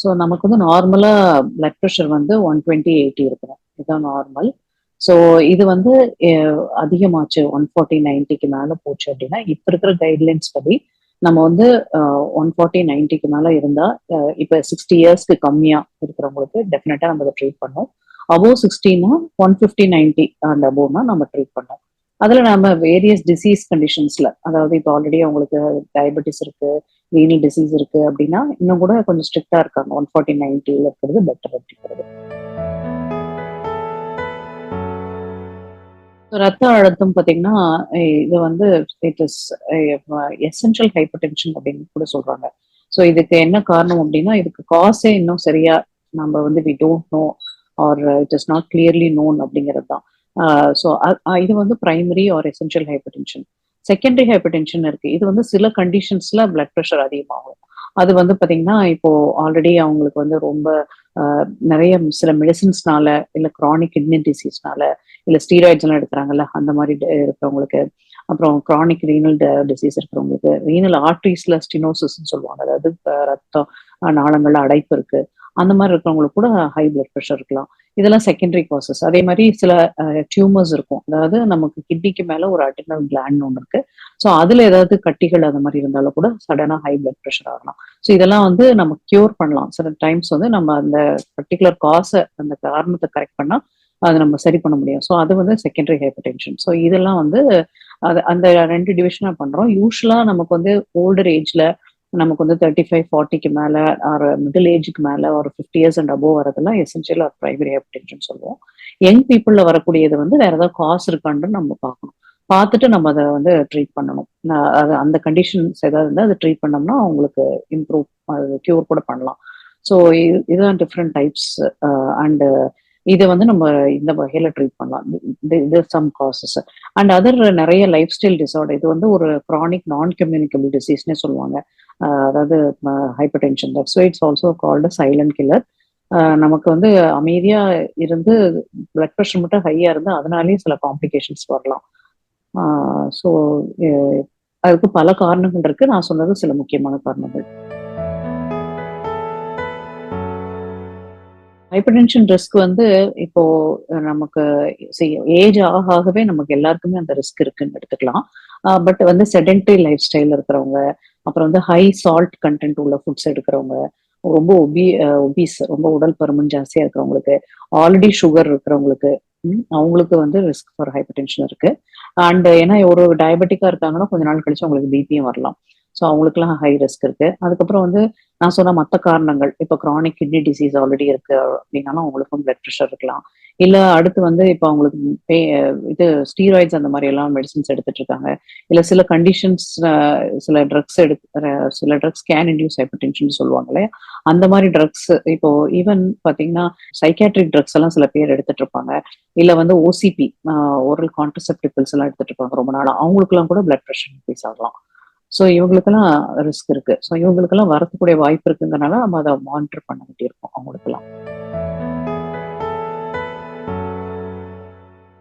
So நமக்கு வந்து நார்மலாக பிளட் ப்ரெஷர் வந்து ஒன் டுவெண்ட்டி எயிட்டி இருக்கணும் இதுதான் நார்மல் ஸோ இது வந்து அதிகமாச்சு. ஒன் ஃபார்ட்டி நைன்ட்டிக்கு மேலே போச்சு அப்படின்னா இப்போ இருக்கிற கைட்லைன்ஸ் படி நம்ம வந்து ஒன் ஃபார்ட்டி நைன்ட்டிக்கு மேலே இருந்தால் இப்போ சிக்ஸ்டி இயர்ஸ்க்கு கம்மியாக இருக்கிறவங்களுக்கு டெஃபினட்டாக நம்ம அதை ட்ரீட் பண்ணோம். அபோவ் சிக்ஸ்டினா ஒன் ஃபிஃப்டி நைன்ட்டி அண்ட் அபோவ்னா நம்ம ட்ரீட் பண்ணோம். அதில் நம்ம வேரியஸ் டிசீஸ் கண்டிஷன்ஸில் அதாவது இப்போ ஆல்ரெடி அவங்களுக்கு டயபெட்டிஸ் இருக்குது ரீனல் டிசீஸ் இருக்கு அப்படின்னா இன்னும் கூட கொஞ்சம் ஸ்ட்ரிக்டா இருக்காங்க. ஒன் ஃபார்ட்டி நைன்டில இருக்கிறது பெட்டர் அப்படிங்கிறது ரத்த அழுத்தம் பாத்தீங்கன்னா இது வந்து it is essential hypertension அப்படின்னு கூட சொல்றாங்க. ஸோ இதுக்கு என்ன காரணம் அப்படின்னா இதுக்கு காசே இன்னும் சரியா நம்ம வந்து we don't know or it is not clearly known அப்படிங்கிறது தான். ஸோ இது வந்து primary or essential hypertension secondary hypertension இருக்கு. இது வந்து சில கண்டிஷன்ஸ்ல பிளட் ப்ரெஷர் அதிகமாகும். அது வந்து பாத்தீங்கன்னா இப்போ ஆல்ரெடி அவங்களுக்கு வந்து ரொம்ப ஆஹ், நிறைய சில மெடிசின்ஸ்னால இல்ல கிரானிக் கிட்னி டிசீஸ்னால இல்ல ஸ்டீராய்ட்ஸ் எல்லாம் எடுக்கிறாங்கல்ல அந்த மாதிரி இருக்கிறவங்களுக்கு அப்புறம் கிரானிக் ரீனல் டிசீஸ் இருக்கிறவங்களுக்கு ரீனல் ஆர்ட்ரிஸ்ல ஸ்டினோசிஸ் சொல்லுவாங்க. அதாவது ரத்தம் நாளங்கள்ல அடைப்பு இருக்கு. அந்த மாதிரி இருக்கிறவங்களுக்கு கூட ஹை பிளட் ப்ரெஷர் இருக்கலாம். இதெல்லாம் செகண்டரி காசஸ் அதே மாதிரி சில டியூமர்ஸ் இருக்கும். அதாவது நமக்கு கிட்னிக்கு மேல ஒரு அட்டினல் கிளாண்ட் ஒன்று இருக்கு. ஸோ அதுல ஏதாவது கட்டிகள் அந்த மாதிரி இருந்தாலும் கூட சடனா ஹை பிளட் ப்ரெஷர் ஆகலாம். ஸோ இதெல்லாம் வந்து நம்ம கியூர் பண்ணலாம். சில டைம்ஸ் வந்து நம்ம அந்த பர்டிகுலர் காசை அந்த காரணத்தை கரெக்ட் பண்ணா அதை நம்ம சரி பண்ண முடியும். ஸோ அது வந்து செகண்டரி ஹைப்பர் டென்ஷன் ஸோ இதெல்லாம் வந்து அது அந்த ரெண்டு டிவிஷனாக பண்றோம். யூஸ்வலாக நமக்கு வந்து ஓல்டர் ஏஜ்ல நமக்கு வந்து தேர்ட்டி ஃபைவ் ஃபார்ட்டிக்கு மேல ஆர் மிடில் ஏஜுக்கு மேல ஒரு ஃபிஃப்டி இயர்ஸ் அண்ட் அபோவ் வரதெல்லாம் எசென்ஷியல் ஆர் பிரைமரி அப்படின்னு சொல்லுவோம். யங் பீப்புள்ல வரக்கூடியது வந்து வேற ஏதாவது காசு இருக்கான்னு நம்ம பார்க்கணும். பார்த்துட்டு நம்ம அதை வந்து ட்ரீட் பண்ணணும். அது அந்த கண்டிஷன்ஸ் ஏதாவது இருந்தால் அதை ட்ரீட் பண்ணோம்னா அவங்களுக்கு இம்ப்ரூவ் அது க்யூர் கூட பண்ணலாம். ஸோ இதுதான் டிஃப்ரெண்ட் டைப்ஸ் அண்டு இதை வந்து நம்ம இந்த வகையில ட்ரீட் பண்ணலாம். இது சம் காசஸ் அண்ட் அதர் நிறைய லைஃப் ஸ்டைல் டிசார்டர் இது வந்து ஒரு க்ரானிக் நான் கம்யூனிகபிள் டிசீஸ்னே சொல்லுவாங்க அதாவது hypertension that so it's also called silent killer நமக்கு வந்து அமைதியா இருந்து பிளட் ப்ரெஷர் மட்டும் ஹையா இருந்து அதனாலேயும் சில காம்ப்ளிகேஷன்ஸ் வரலாம். ஸோ அதுக்கு பல காரணங்கள் இருக்கு. நான் சொன்னது சில முக்கியமான காரணங்கள். ஹைப்பர் டென்ஷன் ரிஸ்க் வந்து இப்போ நமக்கு ஏஜ் ஆக ஆகவே நமக்கு எல்லாருக்குமே அந்த ரிஸ்க் இருக்குன்னு எடுத்துக்கலாம். பட் வந்து செடென்டரி லைஃப் ஸ்டைல் இருக்கிறவங்க அப்புறம் வந்து ஹை சால்ட் கண்டென்ட் உள்ள ஃபுட்ஸ் எடுக்கிறவங்க ரொம்ப ஒபி ஒபீஸ் ரொம்ப உடல் பருமன் ஜாஸ்தியா இருக்கிறவங்களுக்கு ஆல்ரெடி சுகர் இருக்கிறவங்களுக்கு அவங்களுக்கு வந்து ரிஸ்க் ஃபார் ஹைப்பர் டென்ஷன் இருக்கு. அண்ட் ஏன்னா ஒரு டயபெட்டிக்கா இருக்காங்கன்னா கொஞ்ச நாள் கழிச்சு அவங்களுக்கு பிபியும் வரலாம். ஸோ அவங்களுக்குலாம் ஹை ரிஸ்க் இருக்கு. அதுக்கப்புறம் வந்து நான் சொன்ன மற்ற காரணங்கள் இப்போ க்ரானிக் கிட்னி டிசீஸ் ஆல்ரெடி இருக்கு அப்படின்னாலும் அவங்களுக்கும் பிளட் ப்ரெஷர் இருக்கலாம். இல்லை அடுத்து வந்து இப்போ அவங்களுக்கு பே- இது ஸ்டீராய்ட்ஸ் அந்த மாதிரி எல்லாம் மெடிசின்ஸ் எடுத்துட்டு இருக்காங்க. இல்ல சில கண்டிஷன்ஸ் சில ட்ரக்ஸ் எடுத்து சில drugs can induce hypertension சொல்லுவாங்களே அந்த மாதிரி ட்ரக்ஸ் இப்போ ஈவன் பாத்தீங்கன்னா சைக்காட்ரிக் ட்ரக்ஸ் எல்லாம் சில பேர் எடுத்துட்டு இருப்பாங்க. இல்ல வந்து ஓசிபி ஓரல் கான்ட்ரசெப்டிபிள்ஸ் எல்லாம் எடுத்துட்டு இருப்பாங்க ரொம்ப நாளா. அவங்களுக்குலாம் கூட பிளட் ப்ரெஷர் இன்க்ரீஸ் ஆகலாம். ஸோ இவங்களுக்கெல்லாம் ரிஸ்க் இருக்கு. ஸோ இவங்களுக்கெல்லாம் வரக்கூடிய வாய்ப்பு இருக்குங்கிறனால நம்ம அதை மானிட்டர் பண்ண வேண்டியிருக்கும் அவங்களுக்கெல்லாம்.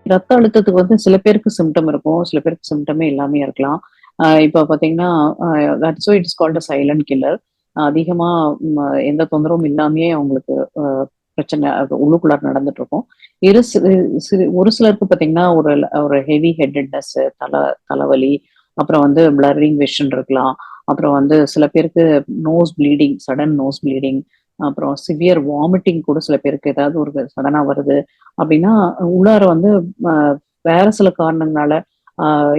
ரத்த அழுத்தத்துக்கு வந்து சில பேருக்கு சிம்டம் இருக்கும். சில பேருக்கு சிம்டமே இல்லாமே இருக்கலாம். இப்போ பாத்தீங்கன்னா that's it's called silent killer அதிகமா எந்த தொந்தரவும் இல்லாமையே அவங்களுக்கு பிரச்சனை அது உள்ளுக்குள்ளார நடந்துட்டு இருக்கும். இரு சிறு- சிறு- ஒரு சிலருக்கு பாத்தீங்கன்னா ஒரு ஒரு ஹெவி ஹெட்டட்னஸ் தலை தலைவலி அப்புறம் வந்து பிளரிங் விஷன் இருக்கலாம். அப்புறம் வந்து சில பேருக்கு nose bleeding sudden nose bleeding அப்புறம் சிவியர் வாமிட்டிங் கூட சில பேருக்கு ஏதாவது ஒரு சடனா வருது. அப்படின்னா உள்ளார வந்து வேற சில காரணங்களால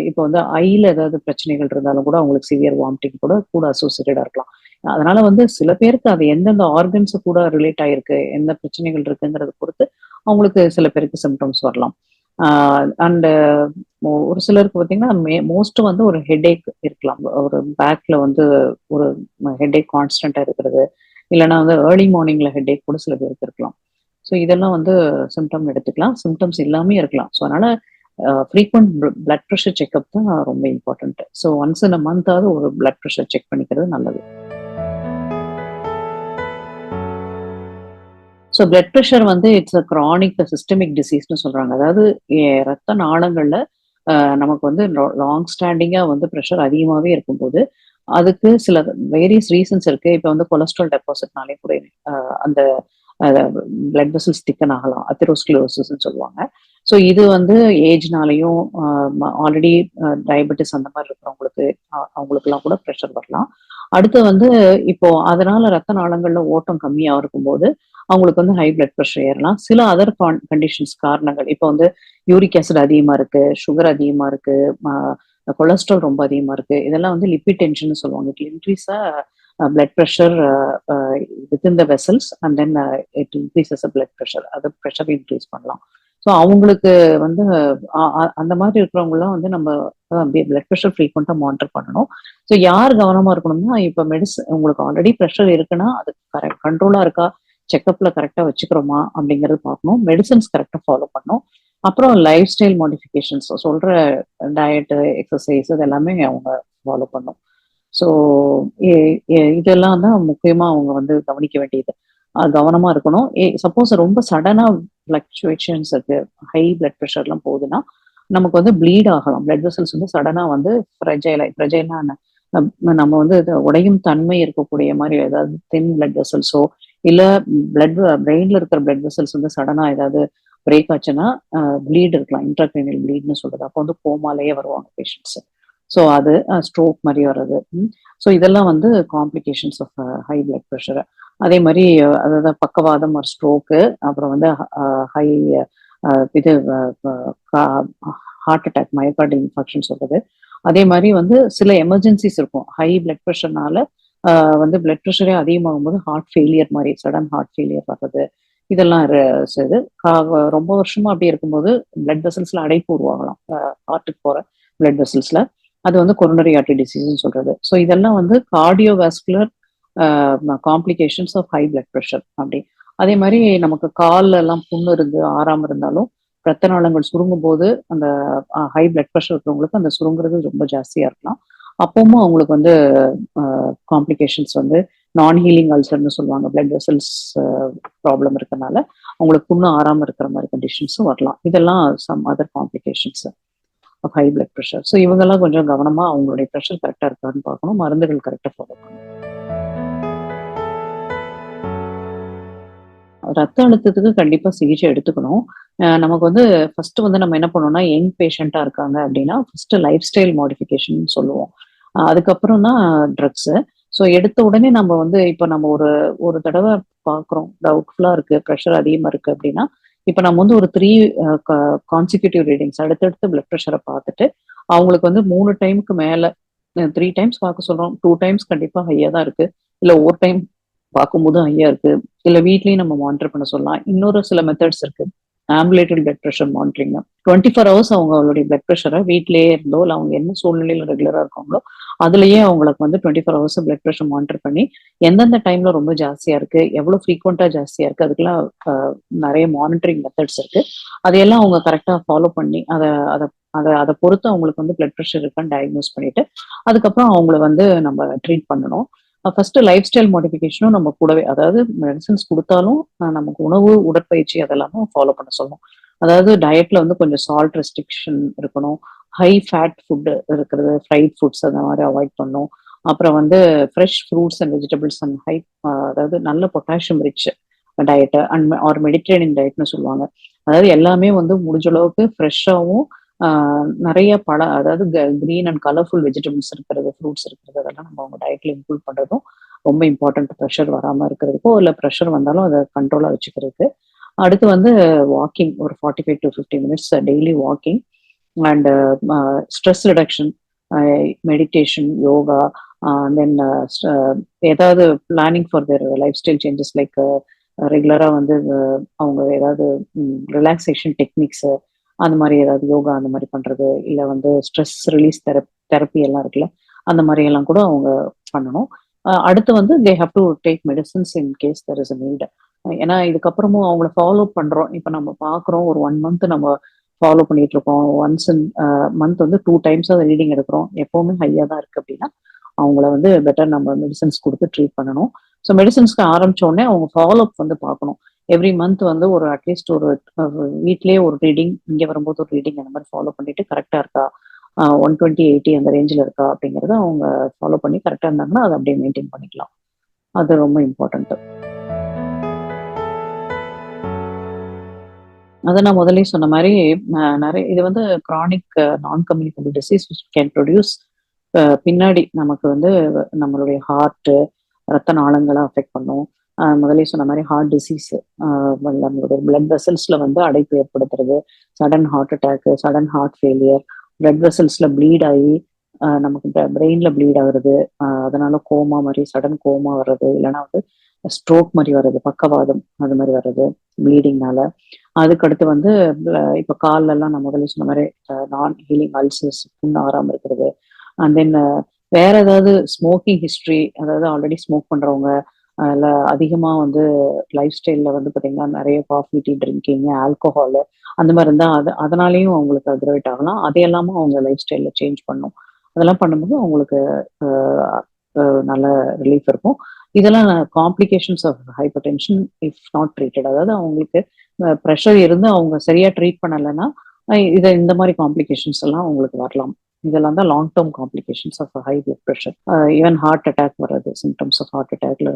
இப்போ வந்து ஐல ஏதாவது பிரச்சனைகள் இருந்தாலும் கூட அவங்களுக்கு சிவியர் வாமிட்டிங் கூட கூட அசோசியேட்டடா இருக்கலாம். அதனால வந்து சில பேருக்கு அது எந்தெந்த ஆர்கன்ஸ் கூட ரிலேட் ஆயிருக்கு எந்த பிரச்சனைகள் இருக்குங்கிறத பொறுத்து அவங்களுக்கு சில பேருக்கு சிம்டம்ஸ் வரலாம். அண்ட் ஒரு சிலருக்கு பார்த்தீங்கன்னா மோஸ்ட் வந்து ஒரு ஹெடேக் இருக்கலாம். ஒரு பேக்ல வந்து ஒரு ஹெடேக் கான்ஸ்டன்டா இருக்கிறது. இல்லைன்னா வந்து ஏர்லி மார்னிங்ல ஹெடேக் கூட சில பேருக்கு இருக்கலாம். ஸோ இதெல்லாம் வந்து சிம்டம் எடுத்துக்கலாம். சிம்டம்ஸ் எல்லாமே இருக்கலாம். ஸோ அதனால ஃப்ரீக்வெண்ட் பிளட் ப்ரெஷர் செக்அப் தான் ரொம்ப important so once in a மந்தாவது ஒரு பிளட் ப்ரெஷர் செக் பண்ணிக்கிறது நல்லது. ஸோ பிளட் ப்ரெஷர் வந்து இட்ஸ் அ கிரானிக் சிஸ்டமிக் டிசீஸ்னு சொல்றாங்க. அதாவது ரத்த நாளங்கள்ல நமக்கு வந்து லாங் ஸ்டாண்டிங்காக வந்து ப்ரெஷர் அதிகமாகவே இருக்கும்போது அதுக்கு சில வேரியஸ் ரீசன்ஸ் இருக்கு. இப்போ வந்து கொலஸ்ட்ரால் டெபாசிட்னாலே கூட அந்த பிளட் வெசல்ஸ் திக்கன் ஆகலாம். அத்திரோஸ்கிலோசிஸ்ன்னு சொல்லுவாங்க. ஸோ இது வந்து ஏஜ்னாலையும் ஆல்ரெடி டயபெட்டிஸ் அந்த மாதிரி இருக்கிறவங்களுக்கு அவங்களுக்குலாம் கூட ப்ரெஷர் வரலாம். அடுத்து வந்து இப்போ அதனால ரத்த நாளங்கள்ல ஓட்டம் கம்மியாக இருக்கும்போது அவங்களுக்கு வந்து ஹை பிளட் ப்ரெஷர் ஏறலாம். சில அதர் கண்டிஷன்ஸ் காரணங்கள். இப்போ வந்து யூரிக் ஆசிட் அதிகமா இருக்கு சுகர் அதிகமா இருக்கு கொலஸ்ட்ரால் ரொம்ப அதிகமா இருக்கு. இதெல்லாம் வந்து லிப்பிட் டென்ஷன் சொல்லுவாங்க. It இன்க்ரீஸா blood pressure within the vessels and then it increases blood pressure அது ப்ரெஷர் இன்க்ரீஸ் பண்ணலாம். ஸோ அவங்களுக்கு வந்து அந்த மாதிரி இருக்கிறவங்களாம் வந்து நம்ம பிளட் ப்ரெஷர் ஃப்ரீக்வெண்ட்டாக மானிட்டர் பண்ணணும். ஸோ யார் கவனமாக இருக்கணும்னா இப்போ மெடிசன் உங்களுக்கு ஆல்ரெடி ப்ரெஷர் இருக்குன்னா அது கரெக்ட் கண்ட்ரோலாக இருக்கா? செக்கப்ல கரெக்டாக வச்சுக்கிறோமா அப்படிங்கிறது பார்க்கணும். மெடிசன்ஸ் கரெக்டாக ஃபாலோ பண்ணணும். அப்புறம் லைஃப் ஸ்டைல் மாடிஃபிகேஷன்ஸ் சொல்ற டயட்டு எக்ஸசைஸ் இது எல்லாமே அவங்க ஃபாலோ பண்ணும். ஸோ இதெல்லாம் தான் முக்கியமாக அவங்க வந்து கவனிக்க வேண்டியது. கவனமா இருக்கணும். சப்போஸ் ரொம்ப சடனா ஃபிளக்சுவேஷன்ஸ் இருக்கு ஹை பிளட் ப்ரெஷர்லாம் போகுதுன்னா நமக்கு வந்து ப்ளீட் ஆகலாம். பிளட் வெசல்ஸ் வந்து சடனா வந்து ஃப்ரெஜைல் ஃப்ரெஜைல்னா நம்ம வந்து உடையும் தன்மை இருக்கக்கூடிய மாதிரி ஏதாவது தின் பிளட் வெசல்ஸோ இல்ல பிளட் பிரெயின்ல இருக்கிற பிளட் வெசல்ஸ் வந்து சடனா ஏதாவது பிரேக் ஆச்சுன்னா ப்ளீட் இருக்கலாம். இன்ட்ராக்ரைனல் ப்ளீட்னு சொல்றது. அப்போ வந்து கோமாலேயே வருவாங்க பேஷண்ட்ஸ் ஸோ அது ஸ்ட்ரோக் மாதிரி வர்றது. ஸோ இதெல்லாம் வந்து complications of high blood pressure அதே மாதிரி அதாவது பக்கவாதம் ஒரு ஸ்ட்ரோக்கு அப்புறம் வந்து ஹை இது ஹார்ட் அட்டாக் மயக்கார்டு இன்ஃபெக்ஷன் சொல்றது. அதே மாதிரி வந்து சில எமர்ஜென்சிஸ் இருக்கும். ஹை பிளட் ப்ரெஷர்னால வந்து பிளட் ப்ரெஷரே அதிகமாகும் போது ஹார்ட் ஃபெயிலியர் மாதிரி சடன் ஹார்ட் ஃபெயிலியர் வர்றது இதெல்லாம் இது. ரொம்ப வருஷமா அப்படி இருக்கும்போது பிளட் வெசல்ஸ்ல அடைப்பு உருவாகலாம். ஹார்ட்டுக்கு போற பிளட் வெசல்ஸ்ல அது வந்து கொரோனரி ஆர்டரி டிசீஸ்னு சொல்றது. ஸோ இதெல்லாம் வந்து cardiovascular complications of high blood pressure அப்படி. அதே மாதிரி நமக்கு காலில் எல்லாம் புண்ணு இருந்து ஆறாம இருந்தாலும் ரத்த நாளங்கள் சுருங்கும் போது அந்த ஹை பிளட் ப்ரெஷர் இருக்கிறவங்களுக்கு அந்த சுருங்குறது ரொம்ப ஜாஸ்தியா இருக்கலாம். அப்பவும் அவங்களுக்கு வந்து காம்ப்ளிகேஷன்ஸ் வந்து நான் ஹீலிங் அல்சர்னு சொல்லுவாங்க பிளட் வெசல்ஸ் ப்ராப்ளம் இருக்கனால அவங்களுக்கு புண்ணு ஆறாம இருக்கிற மாதிரி கண்டிஷன்ஸும் வரலாம். இதெல்லாம் some other complications of high blood pressure so இவங்கெல்லாம் கொஞ்சம் கவனமாக அவங்களுடைய ப்ரெஷர் கரெக்டாக இருக்கான்னு பார்க்கணும். மருந்துகள் கரெக்டாக ஃபாலோ பண்ணணும். ரத்த அழுத்தத்துக்கு கண்டிப்பா சிகிச்சை எடுத்துக்கணும். நமக்கு வந்து ஃபர்ஸ்ட் வந்து நம்ம என்ன பண்ணோம்னா யங் பேஷண்டா இருக்காங்க அப்படின்னா ஃபர்ஸ்ட் லைஃப் ஸ்டைல் மாடிஃபிகேஷன் சொல்லுவோம். அதுக்கப்புறம் தான் ட்ரக்ஸ் ஸோ எடுத்த உடனே நம்ம வந்து இப்போ நம்ம ஒரு ஒரு தடவை பார்க்குறோம் டவுட்ஃபுல்லா இருக்கு ப்ரெஷர் அதிகமா இருக்கு அப்படின்னா இப்போ நம்ம வந்து ஒரு த்ரீ கான்சிக்யூட்டிவ் ரீடிங்ஸ் அடுத்தடுத்து பிளட் ப்ரெஷரை பார்த்துட்டு அவங்களுக்கு வந்து மூணு டைமுக்கு மேல த்ரீ டைம்ஸ் பார்க்க சொல்றோம். டூ டைம்ஸ் கண்டிப்பா ஹையாக தான் இருக்கு. இல்ல ஒரு டைம் பார்க்கும்போது ஹையா இருக்கு. இல்ல வீட்லேயும் நம்ம மானிட்டர் பண்ண சொல்லலாம். இன்னொரு சில மெத்தட்ஸ் இருக்கு. Ambulatory blood pressure monitoring twenty four hours அவங்க அவங்களுடைய பிளட் ப்ரெஷரை வீட்லயே இருந்தோ இல்லை அவங்க என்ன சூழ்நிலையில ரெகுலரா இருக்காங்களோ அதுலயே அவங்களுக்கு வந்து twenty four hours blood pressure monitor பண்ணி எந்தெந்த டைம்ல ரொம்ப ஜாஸ்தியா இருக்கு எவ்வளவு ஃப்ரீக்வெண்டா ஜாஸ்தியா இருக்கு அதுக்கெல்லாம் நிறைய மானிட்டரிங் மெத்தட்ஸ் இருக்கு. அதையெல்லாம் அவங்க கரெக்டா ஃபாலோ பண்ணி அதை அதை அதை அதை பொறுத்து அவங்களுக்கு வந்து பிளட் ப்ரெஷர் இருக்கான்னு டயக்னோஸ் பண்ணிட்டு அதுக்கப்புறம் அவங்கள வந்து நம்ம ட்ரீட் பண்ணணும். ஃபர்ஸ்ட் லைஃப் ஸ்டைல் மாடிஃபிகேஷனும் நம்ம கூடவே அதாவது மெடிசன்ஸ் கொடுத்தாலும் நமக்கு உணவு உடற்பயிற்சி அதெல்லாமே ஃபாலோ பண்ண சொல்லணும் அதாவது டயட்ல வந்து கொஞ்சம் சால்ட் ரெஸ்ட்ரிக்ஷன் இருக்கணும். ஹை ஃபேட் ஃபுட்டு இருக்கிறது ஃப்ரைட் ஃபுட்ஸ் அந்த மாதிரி அவாய்ட் பண்ணும் அப்புறம் வந்து fresh fruits and vegetables and high அதாவது நல்ல potassium rich diet and or Mediterranean டயட்னு சொல்லுவாங்க. அதாவது எல்லாமே வந்து முடிஞ்ச அளவுக்கு ஃப்ரெஷ்ஷாகவும் நிறைய பல அதாவது கிரீன் அண்ட் கலர்ஃபுல் வெஜிடபிள்ஸ் இருக்கிறது ஃப்ரூட்ஸ் இருக்கிறது அதெல்லாம் நம்ம அவங்க டயட்ல இன்க்ளூட் பண்றதும் ரொம்ப இம்பார்ட்டன்ட் ப்ரெஷர் வராம இருக்கிறதுக்கோ இல்லை ப்ரெஷர் வந்தாலும் அதை கண்ட்ரோலா வச்சுக்கிறதுக்கு. அடுத்து வந்து வாக்கிங் ஒரு forty five to fifty minutes daily walking and stress reduction meditation yoga then ஏதாவது planning for their lifestyle changes like ரெகுலரா வந்து அவங்க ஏதாவது ரிலாக்ஸேஷன் டெக்னிக்ஸ் அந்த மாதிரி ஏதாவது யோகா அந்த மாதிரி பண்றது இல்லை வந்து ஸ்ட்ரெஸ் ரிலீஸ் தெரப் தெரப்பி எல்லாம் இருக்குல்ல அந்த மாதிரி எல்லாம் கூட அவங்க பண்ணணும். அடுத்து வந்து they have to take medicines in case there is need ஏன்னா இதுக்கப்புறமும் அவங்கள ஃபாலோ பண்றோம். இப்போ நம்ம பார்க்குறோம் ஒரு ஒன் மந்த் நம்ம ஃபாலோ பண்ணிட்டு இருக்கோம். ஒன்ஸ் இன் மந்த் வந்து டூ டைம்ஸ் அதை ரீடிங் எடுக்கிறோம். எப்பவுமே ஹையாக தான் இருக்கு அப்படின்னா அவங்கள வந்து பெட்டர் நம்ம மெடிசன்ஸ் கொடுத்து ட்ரீட் பண்ணணும். ஸோ மெடிசன்ஸ்க்கு ஆரம்பிச்ச உடனே அவங்க ஃபாலோ அப் வந்து பார்க்கணும். எவ்ரி மந்த் வந்து ஒரு அட்லீஸ்ட் ஒரு வீட்லேயே ஒரு ரீடிங் இங்கே வரும்போது ஒரு ரீடிங் அந்த மாதிரி ஃபாலோ பண்ணிட்டு கரெக்டாக இருக்கா? ஒன் டுவெண்ட்டி எயிட்டி அந்த ரேஞ்சில் இருக்கா அப்படிங்கிறத அவங்க ஃபாலோ பண்ணி கரெக்டாக இருந்தாங்கன்னா அதை அப்படியே மெயின்டைன் பண்ணிக்கலாம். அது ரொம்ப இம்பார்ட்டண்ட்டு அதை நான் முதலே சொன்ன மாதிரி நிறைய இது வந்து chronic non communicable disease can produce பின்னாடி நமக்கு வந்து நம்மளுடைய ஹார்ட்டு ரத்த நாளங்களை அஃபெக்ட் பண்ணும். முதலே சொன்ன மாதிரி ஹார்ட் டிசீஸ் நம்மளுடைய பிளட் வெசல்ஸ்ல வந்து அடைப்பு ஏற்படுத்துறது. Sudden heart attack sudden heart failure blood வெசல்ஸ்ல ப்ளீட் ஆகி நமக்கு பிரெயின்ல ப்ளீட் ஆகுறது. அதனால கோமா மாதிரி சடன் கோமா வர்றது. இல்லைன்னா வந்து ஸ்ட்ரோக் மாதிரி வர்றது பக்கவாதம் அது மாதிரி வர்றது ப்ளீடிங்னால அதுக்கடுத்து வந்து இப்போ கால்ல எல்லாம் நான் முதல்ல சொன்ன மாதிரி நான் ஹீலிங் அல்சர்ஸ் புண்ணு ஆறாமல் இருக்கிறது. அண்ட் தென் வேற ஏதாவது ஸ்மோக்கிங் ஹிஸ்ட்ரி அதாவது ஆல்ரெடி ஸ்மோக் பண்றவங்க அதில் அதிகமாக வந்து லைஃப் ஸ்டைலில் வந்து பார்த்தீங்கன்னா நிறைய காஃபி டீ ட்ரிங்கிங் ஆல்கோஹாலு அந்த மாதிரி இருந்தால் அது அதனாலேயும் அவங்களுக்கு அக்ரவேட் ஆகலாம் அதையெல்லாமும் அவங்க லைஃப் ஸ்டைலில் சேஞ்ச் பண்ணும். அதெல்லாம் பண்ணும்போது அவங்களுக்கு நல்ல ரிலீஃப் இருக்கும். இதெல்லாம் complications of hypertension if not treated அதாவது அவங்களுக்கு ப்ரெஷர் இருந்து அவங்க சரியாக ட்ரீட் பண்ணலைன்னா இதை இந்த மாதிரி காம்ப்ளிகேஷன்ஸ் எல்லாம் அவங்களுக்கு வரலாம். இதெல்லாம் தான் long term complications of high blood pressure even heart attack வர்றது சிம்டம்ஸ் ஆஃப் ஹார்ட் அட்டாக்ல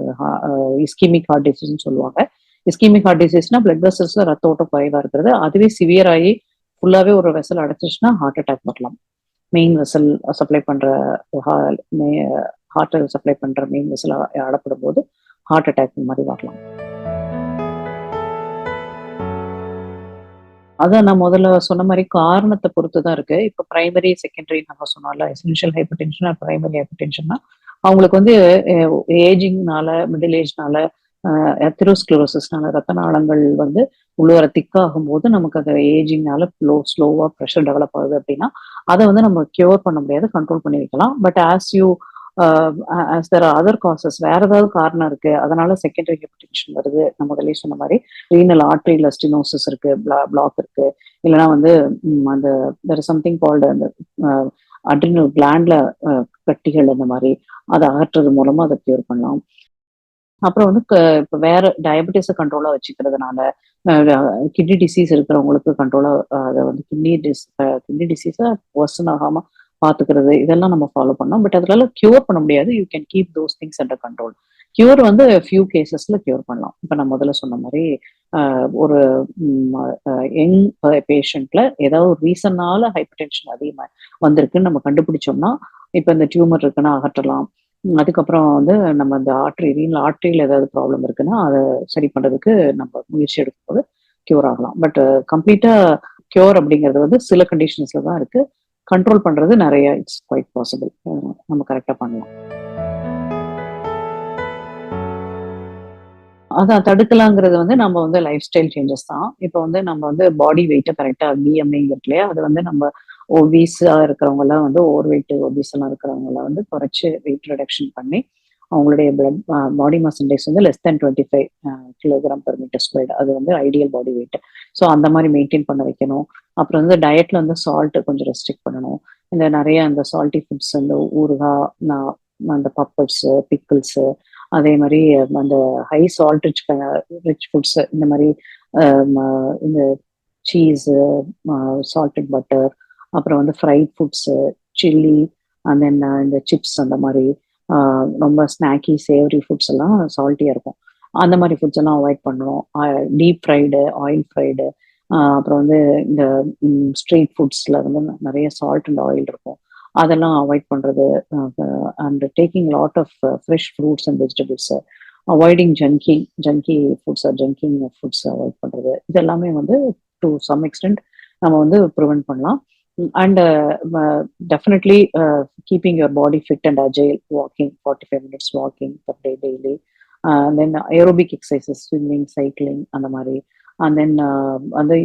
இஸ்கிமிக் ஹார்ட் டிசீஸ்னு சொல்லுவாங்க. இஸ்கிமிக் ஹார்ட் டிசீஸ்னா பிளட் வெசல்ஸ்ல ரத்த ஓட்டம் குறைவா இருக்கிறது. அதுவே சிவியர் ஆகி ஃபுல்லாவே ஒரு வெசல் அடைச்சிச்சுன்னா ஹார்ட் அட்டாக் வரலாம். மெயின் வெசல் சப்ளை பண்ற ஹார்ட் சப்ளை பண்ற மெயின் வெசல் அடப்படும் போது ஹார்ட் அட்டாக் மாதிரி வரலாம். அதான் நான் முதல்ல சொன்ன மாதிரி காரணத்தை பொறுத்து தான் இருக்கு. இப்போ பிரைமரி செகண்டரி நம்ம சொன்னோம்ல எசென்ஷியல் ஹைப்பர் டென்ஷன் பிரைமரி ஹைப்பர் டென்ஷன்னா அவங்களுக்கு வந்து ஏஜிங்னால மிடில் ஏஜ்னால எத்திரோஸ்க்ளோரோசிஸ்னால ரத்த நாளங்கள் வந்து உள்ளுவர திக்காகும் போது நமக்கு அந்த ஏஜிங்னால ஸ்லோ ஸ்லோவா ப்ரெஷர் டெவலப் ஆகுது அப்படின்னா அதை வந்து நம்ம கியூர் பண்ண முடியாது கண்ட்ரோல் பண்ணி வைக்கலாம். But as you the other causes வேற ஏதாவது காரணம் இருக்கு அதனால செகண்டரி ஹைப்பர்டென்ஷன் வருது நம்ம முதலே சொன்ன மாதிரி. ரீனல் ஆர்ட்ரியில் ஸ்டினோசிஸ் இருக்கு பிளாக் இருக்கு. இல்லைன்னா வந்து அந்த சம்திங் கால்டு அந்த அட்ரினல் கிளாண்ட்ல கட்டிகள் இந்த மாதிரி அதை அகற்றுறது மூலமா அதை கியூர் பண்ணலாம். அப்புறம் வந்து இப்போ வேற டயபெட்டிஸை கண்ட்ரோலா வச்சுக்கிறதுனால கிட்னி டிசீஸ் இருக்கிறவங்களுக்கு கண்ட்ரோலா அதை வந்து கிட்னி டிஸ் கிட்னி டிசீஸை ஒர்சன் ஆகாம பாத்துக்கிறது இதெல்லாம் நம்ம ஃபாலோ பண்ணோம். பட் அதனால கியூர் பண்ண முடியாது. You can keep those things under control cure வந்து ஃபியூ கேசஸ்ல கியூர் பண்ணலாம். இப்போ நான் முதல்ல சொன்ன மாதிரி ஒரு யங் பேஷண்ட்ல ஏதாவது ஒரு ரீசனால ஹைப்பர் டென்ஷன் அதிகமாக வந்திருக்குன்னு நம்ம கண்டுபிடிச்சோம்னா இப்போ இந்த டியூமர் இருக்குன்னா அகற்றலாம். அதுக்கப்புறம் வந்து நம்ம இந்த ஆர்ட்ரி ரீனல் ஆர்ட்ரியில் ஏதாவது ப்ராப்ளம் இருக்குன்னா அதை சரி பண்ணுறதுக்கு நம்ம முயற்சி எடுக்கும்போது கியூர் ஆகலாம். பட் கம்ப்ளீட்டா கியூர் அப்படிங்கிறது வந்து சில கண்டிஷன்ஸ்ல தான் இருக்கு. கண்ட்ரோல் பண்றது நிறைய இட்ஸ் குவைட் பாசிபிள் நம்ம கரெக்டா பண்ணலாம். அதான் தடுக்கலாங்கிறது வந்து நம்ம வந்து லைஃப் ஸ்டைல் சேஞ்சஸ் தான். இப்போ வந்து நம்ம வந்து பாடி வெயிட்டை கரெக்டாக பிஎம்ஐங்கிறது இல்லையா? அது வந்து நம்ம ஒபீஸா இருக்கிறவங்க எல்லாம் வந்து ஓவர் வெயிட் ஒபீஸ் எல்லாம் இருக்கிறவங்க எல்லாம் வந்து குறைச்சு வெயிட் ரிடக்ஷன் பண்ணி அவங்களுடைய பிளட் பாடி மாஸ் இண்டெக்ஸ் வந்து less than twenty five kilogram per meter squared அது வந்து ஐடியல் பாடி வெயிட் ஸோ அந்த மாதிரி மெயின்டைன் பண்ண வைக்கணும். அப்புறம் வந்து டயட்ல வந்து சால்ட் கொஞ்சம் ரெஸ்ட்ரிக்ட் பண்ணணும். இந்த நிறைய அந்த சால்ட்டி ஃபுட்ஸ் இந்த ஊறுகாய் அந்த பப்பட்ஸ் பிக்கிள்ஸ் அதே மாதிரி அந்த high salt rich rich foods இந்த மாதிரி இந்த சீஸ் சால்டட் பட்டர் அப்புறம் வந்து fried foods chilli and then இந்த சிப்ஸ் அந்த மாதிரி. ரொம்ப ஸ்நாக்கி சேவரி ஃபுட்ஸ் எல்லாம் சால்ட்டியாக இருக்கும். அந்த மாதிரி ஃபுட்ஸ் எல்லாம் அவாய்ட் பண்ணணும் டீப் ஃப்ரைடு ஆயில் ஃப்ரைடு அப்புறம் வந்து இந்த ஸ்ட்ரீட் ஃபுட்ஸில் வந்து நிறைய சால்ட் அண்ட் ஆயில் இருக்கும். அதெல்லாம் அவாய்ட் பண்ணுறது and taking lot of fresh fruits and vegetables avoiding junking junky foods junking foods avoid பண்ணுறது இது எல்லாமே வந்து டு சம் எக்ஸ்டென்ட் நம்ம வந்து ப்ரிவெண்ட் பண்ணலாம். and definitely keeping your body fit and agile walking forty five minutes walking per day daily then aerobic exercises swimming cycling அந்த மாதிரி and then வந்து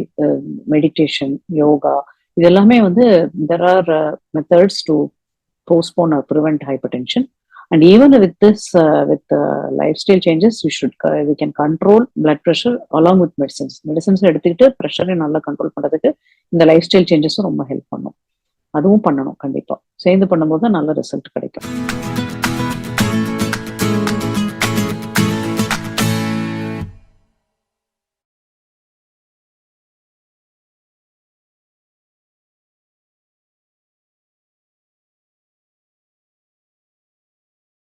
மெடிடேஷன் யோகா இது எல்லாமே வந்து there are methods to postpone or prevent hypertension and even with with with lifestyle changes should uh, we can control blood pressure along with medicines. Medicines எடுத்துக்கிட்டு ப்ரெஷரை நல்லா control பண்றதுக்கு இந்த லைஃப் ஸ்டைல் சேஞ்சஸும் ரொம்ப ஹெல்ப் பண்ணும். அதுவும் பண்ணணும் கண்டிப்பா. சேர்ந்து பண்ணும்போது தான் நல்ல ரிசல்ட் கிடைக்கும்.